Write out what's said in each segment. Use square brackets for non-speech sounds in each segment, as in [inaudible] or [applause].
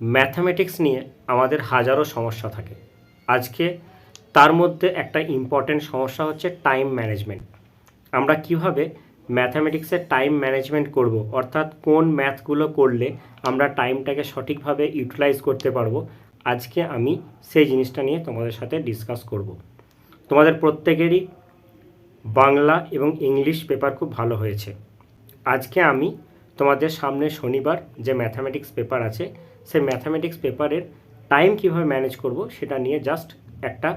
Mathematics নিয়ে আমাদের হাজারো সমস্যা থাকে। আজকে তার মধ্যে একটা ইম্পর্টেন্ট সমস্যা হচ্ছে টাইম ম্যানেজমেন্ট আমরা কীভাবে ম্যাথামেটিক্সের টাইম ম্যানেজমেন্ট করব, অর্থাৎ কোন ম্যাথগুলো করলে আমরা টাইমটাকে সঠিকভাবে ইউটিলাইজ করতে পারব, আজকে আমি সেই জিনিসটা নিয়ে তোমাদের সাথে ডিসকাস করব। তোমাদের প্রত্যেকেরই বাংলা এবং ইংলিশ পেপার খুব ভালো হয়েছে। আজকে আমি তোমাদের সামনে শনিবার যে ম্যাথামেটিক্স পেপার আছে, সেই ম্যাথামেটিক্স পেপারের টাইম কীভাবে ম্যানেজ করব সেটা নিয়ে জাস্ট একটা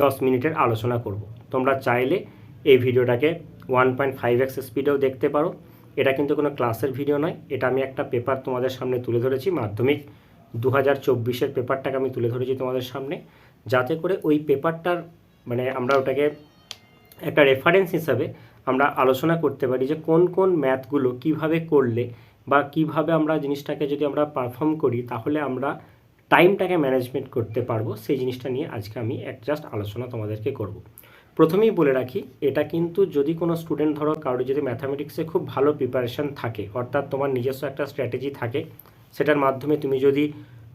দশ মিনিটের আলোচনা করব। তোমরা চাইলে এই ভিডিওটাকে ওয়ান পয়েন্ট ফাইভ এক্স স্পিডেও দেখতে পারো। এটা কিন্তু কোনো ক্লাসের ভিডিও নয়। এটা আমি একটা পেপার তোমাদের সামনে তুলে ধরেছি, মাধ্যমিক দু হাজার চব্বিশের পেপারটাকে আমি তুলে ধরেছি তোমাদের সামনে। যাতে করে ওই পেপারটার মানে আমরা ওটাকে একটা রেফারেন্স হিসাবে আমরা আলোচনা করতে পারি যে কোন কোন ম্যাথগুলো কীভাবে করলে বা কীভাবে আমরা জিনিসটাকে যদি আমরা পারফর্ম করি, তাহলে আমরা টাইমটাকে ম্যানেজমেন্ট করতে পারব। সেই জিনিসটা নিয়ে আজকে আমি এক জাস্ট আলোচনা তোমাদেরকে করব। প্রথমেই বলে রাখি, এটা কিন্তু যদি কোনো স্টুডেন্ট ধরো কারোর যদি ম্যাথামেটিক্সে খুব ভালো প্রিপারেশন থাকে, অর্থাৎ তোমার নিজস্ব একটা স্ট্র্যাটেজি থাকে, সেটার মাধ্যমে তুমি যদি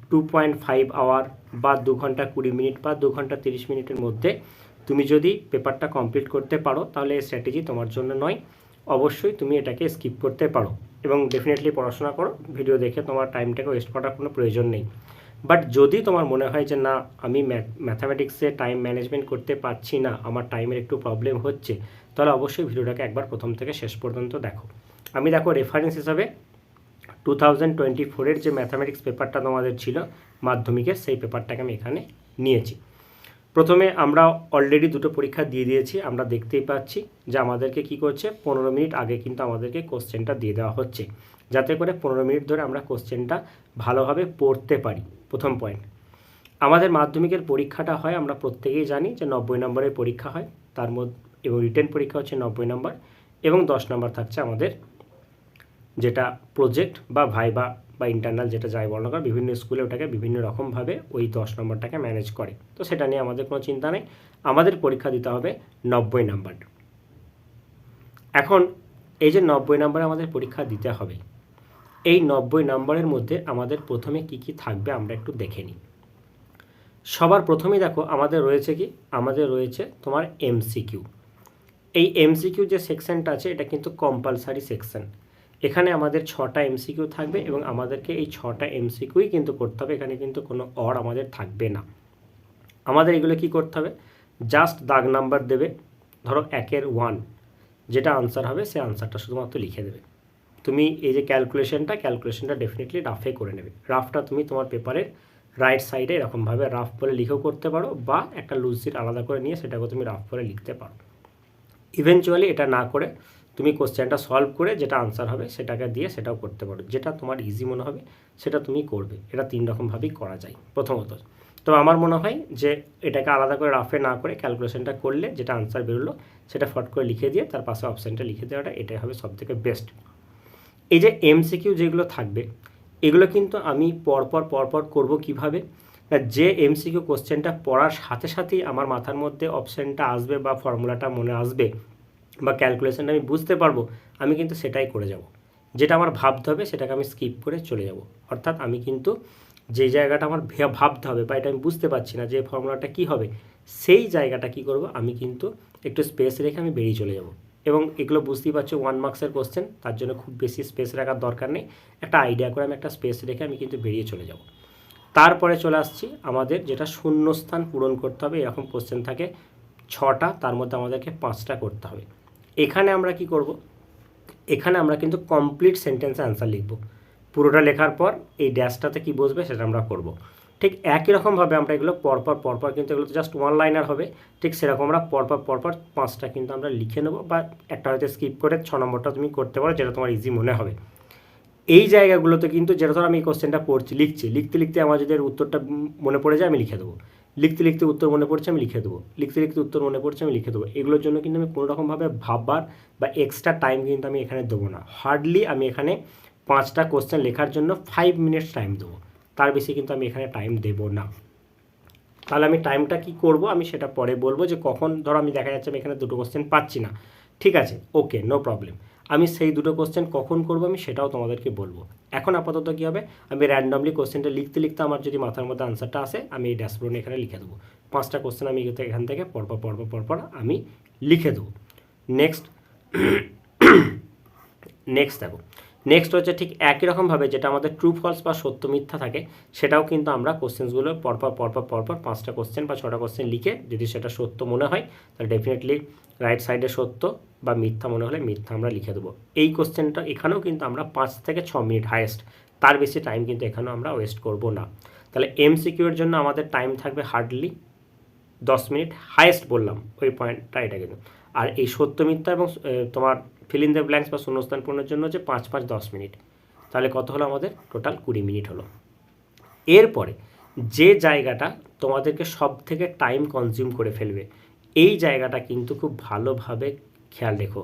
টু পয়েন্ট ফাইভ আওয়ার বা দু ঘণ্টা কুড়ি মিনিট বা দু ঘণ্টা তিরিশ মিনিটের মধ্যে তুমি যদি পেপারটা কমপ্লিট করতে পারো, তাহলে স্ট্র্যাটেজি তোমার জন্য নয়। অবশ্যই তুমি এটাকে স্কিপ করতে পারো এবং ডেফিনেটলি পড়াশোনা করো। ভিডিও দেখে তোমার টাইমটাকে ওয়েস্ট করার কোনো প্রয়োজন নেই। বাট যদি তোমার মনে হয় যে, না, আমি ম্যাথামেটিক্সে টাইম ম্যানেজমেন্ট করতে পারছি না, আমার টাইমের একটু প্রবলেম হচ্ছে, তাহলে অবশ্যই ভিডিওটাকে একবার প্রথম থেকে শেষ পর্যন্ত দেখো। আমি দেখো রেফারেন্স হিসাবে টু থাউজেন্ড টোয়েন্টি ফোরের যে ম্যাথামেটিক্স পেপারটা তোমাদের ছিল, মাধ্যমিকের, সেই পেপারটাকে আমি এখানে নিয়েছি। প্রথমে আমরা অলরেডি দুটো পরীক্ষা দিয়ে দিয়েছি, আমরা দেখতেই পাচ্ছি যে আমাদেরকে কি করছে, পনেরো মিনিট আগে কিন্তু আমাদেরকে কোশ্চেনটা দিয়ে দেওয়া হচ্ছে। যাতে করে পনেরো মিনিট ধরে আমরা কোশ্চেনটা ভালোভাবে পড়তে পারি। প্রথম পয়েন্ট আমাদের মাধ্যমিকের পরীক্ষাটা হয়, আমরা প্রত্যেকেই জানি যে নব্বই নম্বরের পরীক্ষা হয়, তার মধ্যে এবং রিটেন পরীক্ষা হচ্ছে নব্বই নম্বর এবং দশ নম্বর থাকছে আমাদের যেটা প্রজেক্ট বা ভাইবা বা ইন্টারনাল যেটা যাই বর্ণ করে বিভিন্ন স্কুলে ওটাকে বিভিন্ন রকমভাবে ওই দশ নম্বরটাকে ম্যানেজ করে। তো সেটা নিয়ে আমাদের কোনো চিন্তা নেই। আমাদের পরীক্ষা দিতে হবে নব্বই নাম্বার এখন এই যে নব্বই নম্বরে আমাদের পরীক্ষা দিতে হবে, এই নব্বই নম্বরের মধ্যে আমাদের প্রথমে কি কি থাকবে আমরা একটু দেখে নিই। সবার প্রথমেই দেখো, আমাদের রয়েছে কি? আমাদের রয়েছে তোমার এমসিকিউ এই এমসিকিউ যে সেকশনটা আছে, এটা কিন্তু কম্পালসারি সেকশন এখানে আমাদের ছটা এমসিকিউ থাকবে এবং আমাদেরকে এই ছটা এমসিকিউই কিন্তু করতে হবে। এখানে কিন্তু কোনো অর আমাদের থাকবে না। আমাদের এগুলো কি করতে হবে? জাস্ট দাগ নাম্বার দেবে। ধরো একের ওয়ান যেটা আনসার হবে সে আনসারটা শুধুমাত্র লিখে দেবে। তুমি এই যে ক্যালকুলেশনটা ক্যালকুলেশনটা ডেফিনেটলি রাফে করে নেবে। রাফটা তুমি তোমার পেপারের রাইট সাইডে এরকমভাবে রাফ বলে লিখেও করতে পারো বা একটা লুজ সিট আলাদা করে নিয়ে সেটাকে তুমি রাফ করে লিখতে পারো। ইভেনচুয়ালি এটা না করে তুমি কোশ্চেনটা সলভ করে যেটা আনসার হবে সেটাকে দিয়ে সেটাও করতে পারো। যেটা তোমার ইজি মনে হবে, সেটা তুমি করবে। এটা তিন রকমভাবেই করা যায়, প্রথমত। তো আমার মনে হয় যে এটাকে আলাদা করে রাফে না করে ক্যালকুলেশনটা করলে যেটা আনসার বেরোলো, সেটা ফট করে লিখে দিয়ে তার পাশে অপশানটা লিখে দেওয়াটা এটাই হবে সবথেকে বেস্ট এই যে এমসিকিউ যেগুলো থাকবে, এগুলো কিন্তু আমি পরপর পরপর করব কীভাবে? না, যে এমসিকিউ কোশ্চেনটা পড়ার সাথে সাথেই আমার মাথার মধ্যে অপশানটা আসবে বা ফর্মুলাটা মনে আসবে বা ক্যালকুলেশনটা আমি বুঝতে পারব, আমি কিন্তু সেটাই করে যাব। যেটা আমার ভাবতে হবে সেটাকে আমি স্কিপ করে চলে যাব। অর্থাৎ আমি কিন্তু যে জায়গাটা আমার ভাবতে হবে বা এটা আমি বুঝতে পারছি না যে ফর্মুলাটা কী হবে, সেই জায়গাটা কি করব, আমি কিন্তু একটু স্পেস রেখে আমি বেরিয়ে চলে যাব। এবং এগুলো বুঝতেই পারছ ওয়ান মার্কসের কোশ্চেন তার জন্য খুব বেশি স্পেস রাখার দরকার নেই। একটা আইডিয়া করে আমি একটা স্পেস রেখে আমি কিন্তু বেরিয়ে চলে যাব। তারপরে চলে আসছি আমাদের যেটা শূন্যস্থান পূরণ করতে হবে, এরকম কোশ্চেন থাকে, ছটা, তার মধ্যে আমাদেরকে পাঁচটা করতে হবে। এখানে আমরা কি করব? এখানে আমরা কিন্তু কমপ্লিট সেন্টেন্সে অ্যান্সার লিখব। পুরোটা লেখার পর এই ড্যাশটাতে কি বসবে সেটা আমরা করব। ঠিক একই রকমভাবে আমরা এগুলো পরপর পরপর কিন্তু এগুলো তো জাস্ট ওয়ান লাইনার হবে। ঠিক সেরকম আমরা পরপর পরপর পাঁচটা কিন্তু আমরা লিখে নেব বা একটা হয়তো স্কিপ করে ছ নম্বরটা তুমি করতে পারো, যেটা তোমার ইজি মনে হবে। এই জায়গাগুলোতে কিন্তু যেটা ধর আমি এই কোশ্চেনটা পড়ছি, লিখছি। লিখতে লিখতে আমার যদি এর উত্তরটা মনে পড়ে যায় আমি লিখে দেবো। লিখতে লিখতে উত্তর মনে পড়ছে, আমি লিখে দেবো। লিখতে লিখতে উত্তর মনে পড়ছে, আমি লিখে দেবো। এগুলোর জন্য কিন্তু আমি কোনো রকমভাবে ভাববার বা এক্সট্রা টাইম কিন্তু আমি এখানে দেবো না। হার্ডলি আমি এখানে পাঁচটা কোশ্চেন লেখার জন্য ফাইভ মিনিটস টাইম দেবো। তার বেশি কিন্তু আমি এখানে টাইম দেবো না। তাহলে আমি টাইমটা কি করব? আমি সেটা পরে বলব যে কখন, ধরো আমি দেখা যাচ্ছে আমি এখানে দুটো কোশ্চেন পাচ্ছি না। ঠিক আছে? ওকে নো প্রবলেম আমি সেই দুটো কোশ্চেন কখন করব আমি সেটাও তোমাদেরকে বলব। এখন আপাতত কী হবে? আমি র্যান্ডমলি কোশ্চেনটা লিখতে লিখতে আমার যদি মাথার মধ্যে আনসারটা আসে, আমি এই ড্যাশবোর্ডে এখানে লিখে দেবো। পাঁচটা কোশ্চেন আমি এখান থেকে- পরপর পরপর পরপর আমি লিখে দেবো। নেক্সট নেক্সট [coughs] দেখো। নেক্সট হচ্ছে ঠিক একই রকমভাবে যেটা আমাদের ট্রু ফলস বা সত্য, মিথ্যা থাকে, সেটাও কিন্তু আমরা কোশ্চেন্সগুলো পরপর পরপর পরপর পাঁচটা কোশ্চেন বা ছটা কোশ্চেন লিখে যদি সেটা সত্য মনে হয়, তাহলে ডেফিনেটলি রাইট সাইডে সত্য বা মিথ্যা মনে হলে মিথ্যা আমরা লিখে দেবো। এই কোশ্চেনটা এখানেও কিন্তু আমরা পাঁচ থেকে ছ মিনিট হায়েস্ট তার বেশি টাইম কিন্তু এখানেও আমরা ওয়েস্ট করব না। তাহলে এমসিকিউর জন্য আমাদের টাইম থাকবে হার্ডলি দশ মিনিট হায়েস্ট বললাম, ওই পয়েন্টটা এটা কিন্তু। আর এই সত্য, মিথ্যা এবং তোমার ফিল দ্য ব্ল্যাঙ্কস বা শূন্যস্থান পূরণের জন্য হচ্ছে পাঁচ পাঁচ দশ মিনিট। তাহলে কত হলো আমাদের? টোটাল কুড়ি মিনিট হলো। এরপরে যে জায়গাটা তোমাদেরকে সব থেকে টাইম কনজিউম করে ফেলবে, এই জায়গাটা কিন্তু খুব ভালোভাবে খেয়াল রেখো।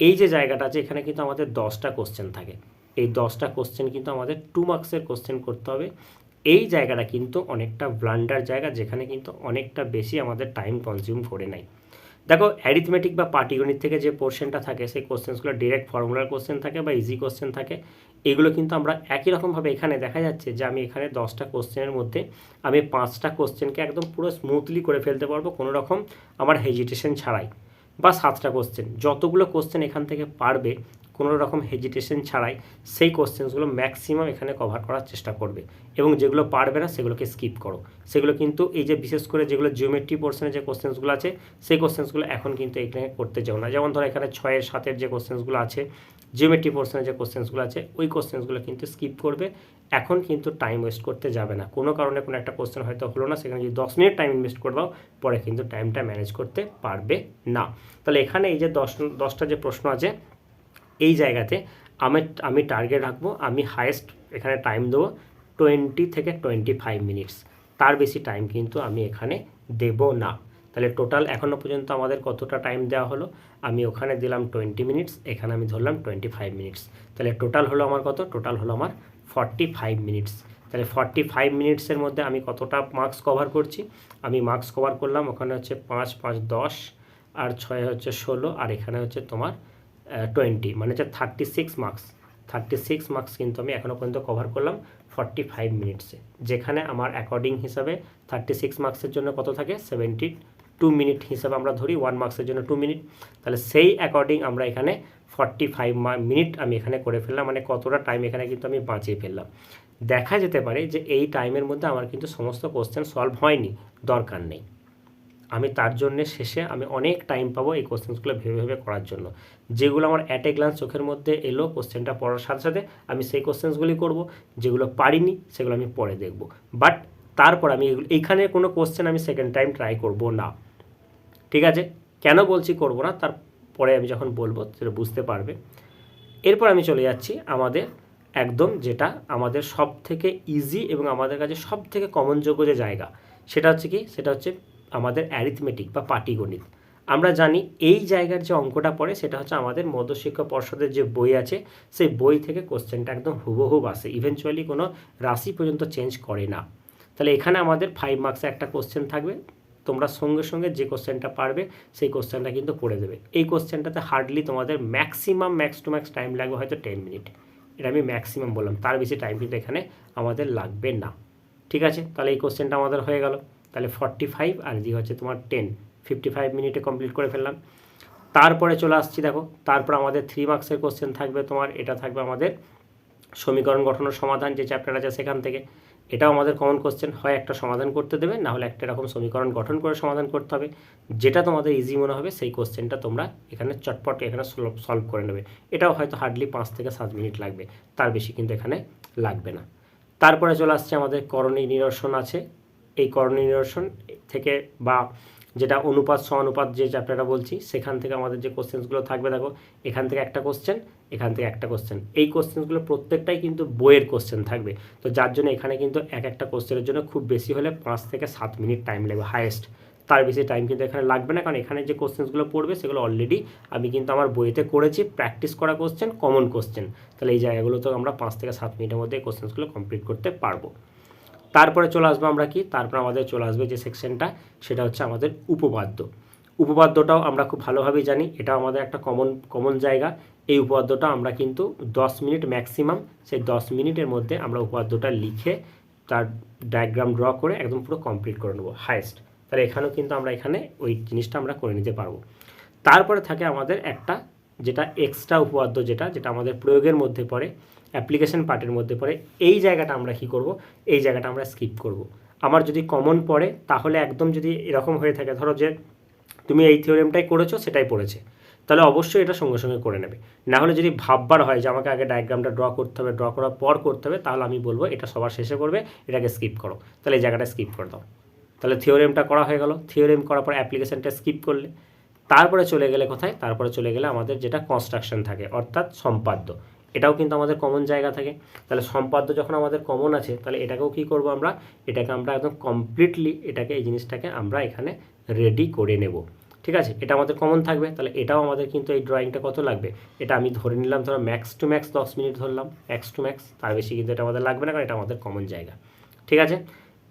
এই যে জায়গাটা আছে, এখানে কিন্তু আমাদের দশটা কোশ্চেন থাকে। এই দশটা কোশ্চেন কিন্তু আমাদের টু মার্কসের কোশ্চেন করতে হবে। এই জায়গাটা কিন্তু অনেকটা ব্লান্ডার জায়গা, যেখানে কিন্তু অনেকটা বেশি আমাদের টাইম কনজিউম করে নেয় দেখো অ্যারিথমেটিক বা পাটিগণিত থেকে যে পোর্শনটা থাকে, সেই কোশ্চেন্সগুলো ডিরেক্ট ফর্মুলার কোশ্চেন থাকে বা ইজি কোশ্চেন থাকে, এগুলো কিন্তু আমরা একই রকমভাবে এখানে দেখা যাচ্ছে যে আমি এখানে দশটা কোশ্চেনের মধ্যে আমি পাঁচটা কোশ্চেনকে একদম পুরো স্মুথলি করে ফেলতে পারব কোনো রকম আমার হেজিটেশন ছাড়াই বা সাতটা কোশ্চেন যতগুলো কোশ্চেন এখান থেকে পারবে কোনো রকম হেজিটেশন ছাড়াই সেই কোশ্চেন্সগুলো ম্যাক্সিমাম এখানে কভার করার চেষ্টা করবে এবং যেগুলো পারবে না সেগুলোকে স্কিপ করো। সেগুলো কিন্তু এই যে বিশেষ করে যেগুলো জিওমেট্রি পোর্শনের যে কোশ্চেন্সগুলো আছে, সেই কোশ্চেন্সগুলো এখন কিন্তু এখানে করতে যাও না। যেমন ধরো এখানে ছয়ের সাতের যে কোশ্চেন্সগুলো আছে জিওমেট্রি পোর্শনের যে কোশ্চেন্সগুলো আছে, ওই কোশ্চেন্সগুলো কিন্তু স্কিপ করবে। এখন কিন্তু টাইম ওয়েস্ট করতে যাবে না। কোনো কারণে কোনো একটা কোশ্চেন হয়তো হলো না, সেখানে যদি দশ মিনিট টাইম ইনভেস্ট করে দাও, পরে কিন্তু টাইমটা ম্যানেজ করতে পারবে না। তাহলে এখানে এই যে দশ, দশটা যে প্রশ্ন আছে এই জায়গাতে আমি আমি টার্গেট রাখব, আমি হায়েস্ট এখানে টাইম দেবো টোয়েন্টি থেকে টোয়েন্টি ফাইভ মিনিটস তার বেশি টাইম কিন্তু আমি এখানে দেব না। তাহলে টোটাল এখনও পর্যন্ত আমাদের কতটা টাইম দেওয়া হলো? আমি ওখানে দিলাম টোয়েন্টি মিনিটস এখানে আমি ধরলাম টোয়েন্টি ফাইভ মিনিটস তাহলে টোটাল হলো আমার কত? টোটাল হলো আমার ফর্টি ফাইভ মিনিটস তাহলে ফর্টি ফাইভ মিনিটসের মধ্যে আমি কতটা মার্কস কভার করছি? আমি মার্কস কভার করলাম, ওখানে হচ্ছে পাঁচ পাঁচ, দশ, আর ছয় হচ্ছে ষোলো, আর এখানে হচ্ছে তোমার টোয়েন্টি মানে হচ্ছে thirty six marks thirty six marks কিন্তু আমি এখনও পর্যন্ত কভার করলাম ফর্টি ফাইভ মিনিটসে যেখানে আমার অ্যাকর্ডিং হিসাবে থার্টি সিক্স মার্কসের জন্য কত থাকে? সেভেন্টি টু মিনিট হিসাবে আমরা ধরি ওয়ান মার্কসের জন্য টু মিনিট তাহলে সেই অ্যাকর্ডিং আমরা এখানে ফর্টি ফাইভ মিনিট আমি এখানে করে ফেললাম মানে কতটা টাইম এখানে কিন্তু আমি বাঁচিয়ে ফেললাম। দেখা যেতে পারে যে এই টাইমের মধ্যে আমার কিন্তু সমস্ত কোশ্চেন সলভ হয়নি, দরকার নেই। আমি তার জন্য শেষে আমি অনেক টাইম পাবো এই কোশ্চেন্সগুলো ভেবে ভেবে করার জন্য। যেগুলো আমার অ্যাট এ গ্লান্স চোখের মধ্যে এলো কোশ্চেনটা পড়ার সাথে সাথে আমি সেই কোশ্চেন্সগুলি করব, যেগুলো পারিনি সেগুলো আমি পরে দেখব। বাট তারপর আমি এইখানে কোনো কোশ্চেন আমি সেকেন্ড টাইম ট্রাই করব না। ঠিক আছে? কেন বলছি করব না? তারপরে আমি যখন বলব, সেটা বুঝতে পারবে। এরপর আমি চলে যাচ্ছি আমাদের একদম যেটা আমাদের সব থেকে ইজি এবং আমাদের কাছে সব থেকে কমনযোগ্য যে জায়গা, সেটা হচ্ছে কি? সেটা হচ্ছে আমাদের অ্যারিথমেটিক বা পাটিগণিত। আমরা জানি এই জায়গার যে অঙ্কটা পড়ে, সেটা হচ্ছে আমাদের মধ্যশিক্ষা পর্ষদের যে বই আছে, সেই বই থেকে কোশ্চেনটা একদম হুবহুব আসে। ইভেনচুয়ালি কোনো রাশি পর্যন্ত চেঞ্জ করে না। তাহলে এখানে আমাদের ফাইভ মার্কসে একটা কোশ্চেন থাকবে। তোমরা সঙ্গে সঙ্গে যে কোশ্চেনটা পারবে, সেই কোশ্চেনটা কিন্তু করে দেবে। এই কোশ্চেনটাতে হার্ডলি তোমাদের maximum max to max time লাগবে হয়তো টেন মিনিট এটা আমি ম্যাক্সিমাম বললাম। তার বেশি টাইম কিন্তু এখানে আমাদের লাগবে না। ঠিক আছে? তাহলে এই কোশ্চেনটা আমাদের হয়ে গেল। তাহলে ফর্টি ফাইভ আর যে হচ্ছে তোমার টেন ফিফটি ফাইভ মিনিটে কমপ্লিট করে ফেললাম। তারপরে চলে আসছি দেখো, তারপর আমাদের থ্রি মার্কসের কোশ্চেন থাকবে তোমার, এটা থাকবে আমাদের সমীকরণ গঠনের সমাধান, যে চ্যাপ্টার আছে সেখান থেকে। এটাও আমাদের কমন কোশ্চেন হয় একটা সমাধান করতে দেবে, না হলে একটা এরকম সমীকরণ গঠন করে সমাধান করতে হবে। যেটা তোমাদের ইজি মনে হবে, সেই কোশ্চেনটা তোমরা এখানে চটপট এখানে সলভ করে নেবে। এটাও হয়তো হার্ডলি পাঁচ থেকে সাত মিনিট লাগবে, তার বেশি কিন্তু এখানে লাগবে না। তারপরে চলে আসছে আমাদের করণী নিরসন আছে এই করণী থেকে বা যেটা অনুপাত, সমানুপাত যে চ্যাপ্টারটা বলছি, সেখান থেকে আমাদের যে কোশ্চেন্সগুলো থাকবে, দেখো, এখান থেকে একটা কোশ্চেন এখান থেকে একটা কোশ্চেন এই কোশ্চেনগুলো প্রত্যেকটাই কিন্তু বইয়ের কোশ্চেন থাকবে। তো যার জন্য এখানে কিন্তু এক একটা কোশ্চেনের জন্য খুব বেশি হলে পাঁচ থেকে সাত মিনিট টাইম লাগবে হায়েস্ট তার বেশি টাইম কিন্তু এখানে লাগবে না, কারণ এখানে যে কোশ্চেন্সগুলো পড়বে, সেগুলো অলরেডি আমি কিন্তু আমার বইতে করেছি প্র্যাকটিস করা কোশ্চেন কমন কোশ্চেন তাহলে এই জায়গাগুলো তো আমরা পাঁচ থেকে সাত মিনিটের মধ্যে এই কোশ্চেন্সগুলো কমপ্লিট করতে পারব। তারপরে চলে আসব আমরা কি? তারপর আমাদের চলে আসবে যে সেকশনটা সেটা হচ্ছে আমাদের উপপাদ্য। উপপাদ্যটাও আমরা খুব ভালোভাবেই জানি এটা আমাদের একটা কমন কমন জায়গা। এই উপপাদ্যটা আমরা কিন্তু দশ মিনিট ম্যাক্সিমাম সেই দশ মিনিটের মধ্যে আমরা উপপাদ্যটা লিখে তার ডায়াগ্রাম ড্র করে একদম পুরো কমপ্লিট করে নেব হায়েস্ট তাহলে এখানেও কিন্তু আমরা এখানে ওই জিনিসটা আমরা করে নিতে পারব। তারপরে থাকে আমাদের একটা, যেটা এক্সট্রা উপপাদ্য যেটা যেটা আমাদের প্রয়োগের মধ্যে পড়ে অ্যাপ্লিকেশন পার্টের মধ্যে পড়ে, এই জায়গাটা আমরা কি করব? এই জায়গাটা আমরা স্কিপ করব। আমার যদি কমন পড়ে, তাহলে একদম যদি এরকম হয়ে থাকে, ধরো যে তুমি এই থিওরেমটাই করেছ, সেটাই পড়েছে। তাহলে অবশ্যই এটা সঙ্গে সঙ্গে করে নেবে। না হলে যদি ভাববার হয় যে আমাকে আগে ডায়াগ্রামটা ড্র করতে হবে ড্র করার পর করতে হবে, তাহলে আমি বলব এটা সবার শেষে করবে, এটাকে স্কিপ করো। তাহলে এই জায়গাটা স্কিপ করে দাও। তাহলে থিওরেমটা করা হয়ে গেল। থিওরেম করার পর অ্যাপ্লিকেশনটা স্কিপ করলে। তারপরে চলে গেলে কোথায়? তারপরে চলে গেলে আমাদের যেটা কনস্ট্রাকশন থাকে, অর্থাৎ সম্পাদ্য। এটাও কিন্তু আমাদের কমন জায়গা থাকে। তাহলে সম্পাদ্য যখন আমাদের কমন আছে, তাহলে এটাকেও কি করব আমরা? এটাকে আমরা একদম কমপ্লিটলি এটাকে, এই জিনিসটাকে আমরা এখানে রেডি করে নেব। ঠিক আছে? এটা আমাদের কমন থাকবে। তাহলে এটাও আমাদের কিন্তু এই ড্রয়িংটা কত লাগবে? এটা আমি ধরে নিলাম, ধরো ম্যাক্স টু ম্যাক্স দশ মিনিট ধরলাম। ম্যাক্স টু ম্যাক্স তার বেশি কিন্তু এটা আমাদের লাগবে না, কারণ এটা আমাদের কমন জায়গা। ঠিক আছে?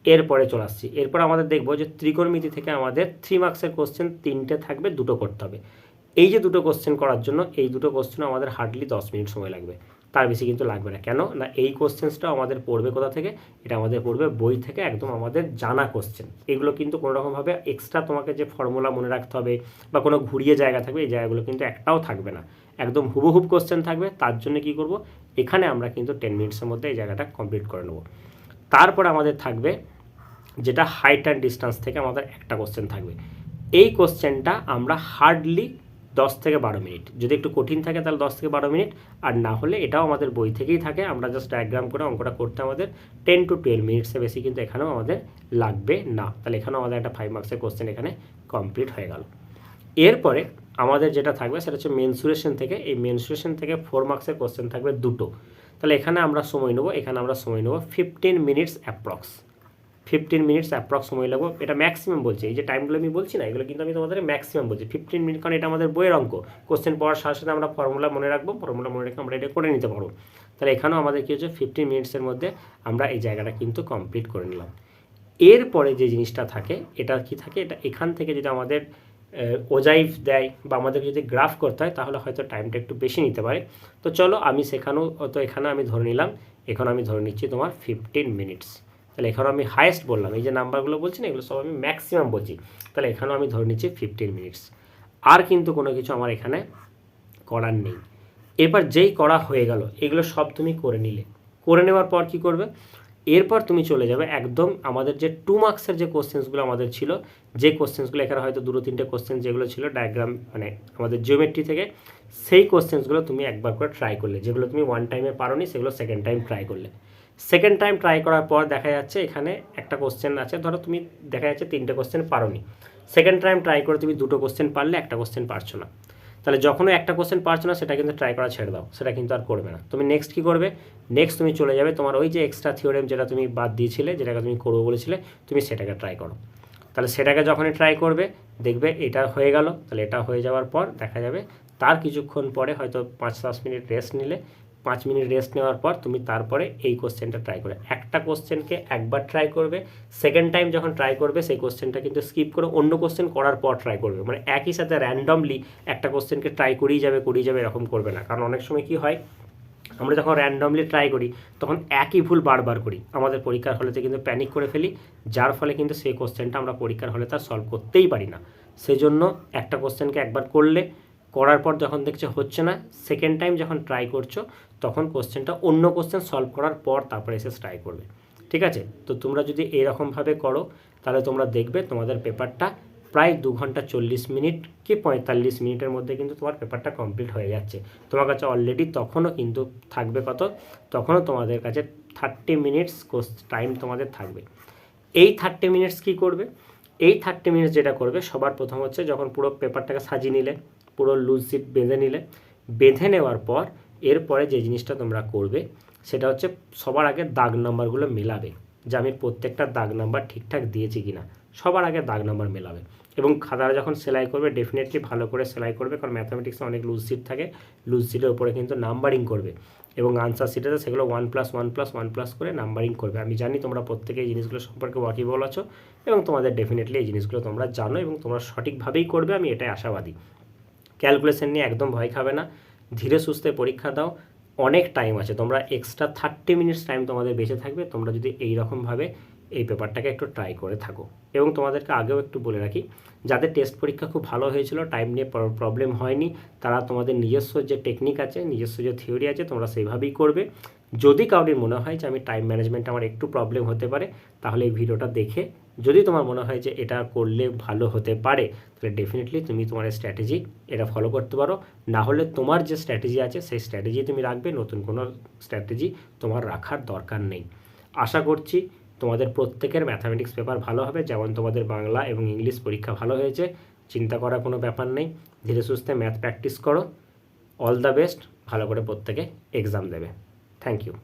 এরপরে চলে আসছি। এরপর আমাদের দেখব যে ত্রিকোণমিতি থেকে আমাদের থ্রি মার্কসের কোশ্চেন তিনটে থাকবে, দুটো করতে হবে। এই যে দুটো কোশ্চেন করার জন্য, এই দুটো কোশ্চেন আমাদের হার্ডলি দশ মিনিট সময় লাগবে। তার বেশি কিন্তু লাগবে না। কেন? না, এই কোশ্চেন্সটাও আমাদের পড়বে কোথা থেকে? এটা আমাদের পড়বে বই থেকে, একদম আমাদের জানা কোশ্চেন এগুলো কিন্তু কোনো রকমভাবে এক্সট্রা তোমাকে যে ফর্মুলা মনে রাখতে হবে বা কোনো ঘুরিয়ে জায়গা থাকবে, এই জায়গাগুলো কিন্তু একটাও থাকবে না। একদম হুবহুব কোশ্চেন থাকবে। তার জন্য কি করব? এখানে আমরা কিন্তু টেন মিনিটসের মধ্যে এই জায়গাটা কমপ্লিট করে নেব। তারপর আমাদের থাকবে যেটা হাইট অ্যান্ড ডিস্টেন্স থেকে আমাদের একটা কোশ্চেন থাকবে। এই কোশ্চেনটা আমরা হার্ডলি দশ থেকে বারো মিনিট। যদি একটু কঠিন থাকে তাহলে দশ থেকে বারো মিনিট। আর না হলে এটাও আমাদের বই থেকেই থাকে। আমরা জাস্ট ডায়াগ্রাম করে অঙ্কটা করতে আমাদের টেন টু টুয়েলভ মিনিটসে বেশি কিন্তু এখানেও আমাদের লাগবে না। তাহলে এখানেও আমাদের একটা ফাইভ মার্কসের কোশ্চেন এখানে কমপ্লিট হয়ে গেল। এরপরে আমাদের যেটা থাকবে সেটা হচ্ছে মেনসুরেশন থেকে। এই মেনসুরেশন থেকে ফোর মার্কসের কোশ্চেন থাকবে দুটো। তাহলে এখানে আমরা সময় নেব, এখানে আমরা সময় নেব fifteen minutes approx fifteen minutes approx সময় লাগবে। এটা ম্যাক্সিমাম বলছে। এই যে টাইমগুলো আমি বলছি না, এগুলো কিন্তু আমি তোমাদের ম্যাক্সিমাম বলছি। ফিফটিন মিনিট কারণ এটা আমাদের বইয়ের অঙ্ক। কোশ্চেন পড়ার সাথে সাথে আমরা ফর্মুলা মনে রাখব। ফর্মুলা মনে রেখে আমরা এটা করে নিতে পারব। তাহলে এখানেও আমাদের কী হচ্ছে ফিফটিন মিনিটসের মধ্যে আমরা এই জায়গাটা কিন্তু কমপ্লিট করে নিলাম। এরপরে যে জিনিসটা থাকে, এটা কি থাকে? এটা এখান থেকে যদি আমাদের ওজাইফ দেয় বা আমাদের যদি গ্রাফ করতে হয়, তাহলে হয়তো টাইমটা একটু বেশি নিতে পারে। তো চলো, আমি সেখানেও, তো এখানে আমি ধরে নিলাম। এখানে আমি ধরে নিচ্ছি তোমার ফিফটিন মিনিটস তাহলে এখানেও আমি হায়েস্ট বললাম, এই যে নাম্বারগুলো বলছি না, এগুলো সব আমি ম্যাক্সিমাম বলছি। তাহলে এখানেও আমি ধরে নিচ্ছি ফিফটিন মিনিটস আর কিন্তু কোনো কিছু আমার এখানে করার নেই। এবার যেই করা হয়ে গেল, এগুলো সব তুমি করে নিলে। করে নেওয়ার পর কি করবে? এরপর তুমি চলে যাবে একদম আমাদের যে টু মার্কসের যে কোশ্চেন্সগুলো আমাদের ছিল, যে কোশ্চেন্সগুলো এখানে হয়তো দুটো তিনটে কোশ্চেন যেগুলো ছিল ডায়াগ্রাম মানে আমাদের জিওমেট্রি থেকে, সেই কোশ্চেন্সগুলো তুমি একবার করে ট্রাই করলে। যেগুলো তুমি ওয়ান টাইমে পারোনি, সেগুলো সেকেন্ড টাইম ট্রাই করলে। সেকেন্ড টাইম ট্রাই করার পর দেখা যাচ্ছে এখানে একটা কোশ্চেন আছে। ধরো তুমি দেখা যাচ্ছে তিনটে কোশ্চেন পারোনি। সেকেন্ড টাইম ট্রাই করে তুমি দুটো কোশ্চেন পারলে একটা কোশ্চেন পারছ না। তাহলে যখনও একটা কোশ্চেন পারছ না, সেটা কিন্তু ট্রাই করা ছেড়ে দাও। সেটা কিন্তু আর করবে না। তুমি নেক্সট কী করবে? নেক্সট তুমি চলে যাবে তোমার ওই যে এক্সট্রা থিওরেম যেটা তুমি বাদ দিয়েছিলে, যেটাকে তুমি করব বলেছিলে, তুমি সেটাকে ট্রাই করো। তাহলে সেটাকে যখনই ট্রাই করবে, দেখবে এটা হয়ে গেল। তাহলে এটা হয়ে যাওয়ার পর দেখা যাবে, তার কিছুক্ষণ পরে হয়তো পাঁচ দশ মিনিট রেস্ট নিলে পাঁচ মিনিট রেস্ট নেওয়ার পর তুমি তারপরে এই কোশ্চেনটা ট্রাই করবে। একটা কোশ্চেনকে একবার ট্রাই করবে সেকেন্ড টাইম যখন ট্রাই করবে, সেই কোশ্চেনটা কিন্তু স্কিপ করে অন্য কোশ্চেন করার পর ট্রাই করবে। মানে একই সাথে র্যান্ডমলি একটা কোশ্চেনকে ট্রাই করেই যাবে করেই যাবে এরকম করবে না। কারণ অনেক সময় কি হয়, আমরা যখন র্যান্ডমলি ট্রাই করি, তখন একই ভুল বারবার করি। আমাদের পরীক্ষার হলেতে কিন্তু প্যানিক করে ফেলি, যার ফলে কিন্তু সেই কোশ্চেনটা আমরা পরীক্ষার হলে তার সলভ করতেই পারি না। সেজন্য একটা কোশ্চেনকে একবার করলে করার পর যখন দেখছে হচ্ছে না সেকেন্ড টাইম যখন ট্রাই করছ, তখন কোশ্চেনটা অন্য কোশ্চেন সলভ করার পর তারপরে এসে ট্রাই করবে। ঠিক আছে? তো তোমরা যদি এরকমভাবে করো, তাহলে তোমরা দেখবে তোমাদের পেপারটা প্রায় দু ঘণ্টা চল্লিশ মিনিট কি পঁয়তাল্লিশ মিনিটের মধ্যে কিন্তু তোমার পেপারটা কমপ্লিট হয়ে যাচ্ছে। তোমার কাছে অলরেডি তখনও কিন্তু থাকবে কত? তখনও তোমাদের কাছে থার্টি মিনিটস টাইম তোমাদের থাকবে। এই থার্টি মিনিটস কি করবে? এই থার্টি মিনিটস যেটা করবে, সবার প্রথম হচ্ছে যখন পুরো পেপারটাকে সাজিয়ে নিলে পুরো লুজ সিট বেঁধে নিলে। বেঁধে নেওয়ার পর এরপরে যে জিনিসটা তোমরা করবে, সেটা হচ্ছে সবার আগে দাগ নাম্বারগুলো মেলাবে, যে আমি প্রত্যেকটা দাগ নাম্বার ঠিকঠাক দিয়েছি কিনা। সবার আগে দাগ নাম্বার মেলাবে এবং খাতাটা যখন সেলাই করবে ডেফিনেটলি ভালো করে সেলাই করবে, কারণ ম্যাথামেটিক্সে অনেক লুজ সিট থাকে। লুজ সিটের উপরে কিন্তু নাম্বারিং করবে এবং আনসার সিটেতে সেগুলো one plus one plus one plus করে নাম্বারিং করবে। আমি জানি তোমরা প্রত্যেকে এই জিনিসগুলো সম্পর্কে ওয়াকিবল আছো এবং তোমাদের ডেফিনেটলি এই জিনিসগুলো তোমরা জানো এবং তোমরা সঠিকভাবেই করবে, আমি এটাই আশাবাদী। ক্যালকুলেশন নিয়ে একদম ভয় খাবে না। ধীরে সুস্থে পরীক্ষা দাও। অনেক টাইম আছে। তোমরা এক্সট্রা থার্টি মিনিটস টাইম তোমাদের বেঁচে থাকবে। তোমরা যদি এই রকমভাবে এই পেপারটাকে একটু ট্রাই করে থাকো। এবং তোমাদেরকে আগেও একটু বলে রাখি, যাদের টেস্ট পরীক্ষা খুব ভালো হয়েছিল টাইম নিয়ে প্রবলেম হয়নি, তারা তোমাদের নিজস্ব যে টেকনিক আছে, নিজস্ব যে থিওরি আছে, তোমরা সেইভাবেই করবে। যদি কাউরির মনে হয় যে আমি টাইম ম্যানেজমেন্ট আমার একটু প্রবলেম হতে পারে, তাহলে এই ভিডিওটা দেখে যদি তোমার মনে হয় যে এটা করলে ভালো হতে পারে, তাহলে ডেফিনেটলি তুমি তোমার স্ট্র্যাটেজি এটা ফলো করতে পারো। না হলে তোমার যে স্ট্র্যাটেজি আছে, সেই স্ট্র্যাটেজি তুমি রাখবে, নতুন কোনো স্ট্র্যাটেজি তোমার রাখার দরকার নেই। আশা করছি তোমাদের প্রত্যেকের ম্যাথামেটিক্স পেপার ভালো হবে, যেমন তোমাদের বাংলা এবং ইংলিশ পরীক্ষা ভালো হয়েছে, চিন্তা করার কোনো ব্যাপার নেই, ধীরে সুস্থে ম্যাথ প্র্যাকটিস করো অল দ্য বেস্ট ভালো করে প্রত্যেকে এক্সাম দেবে। Thank you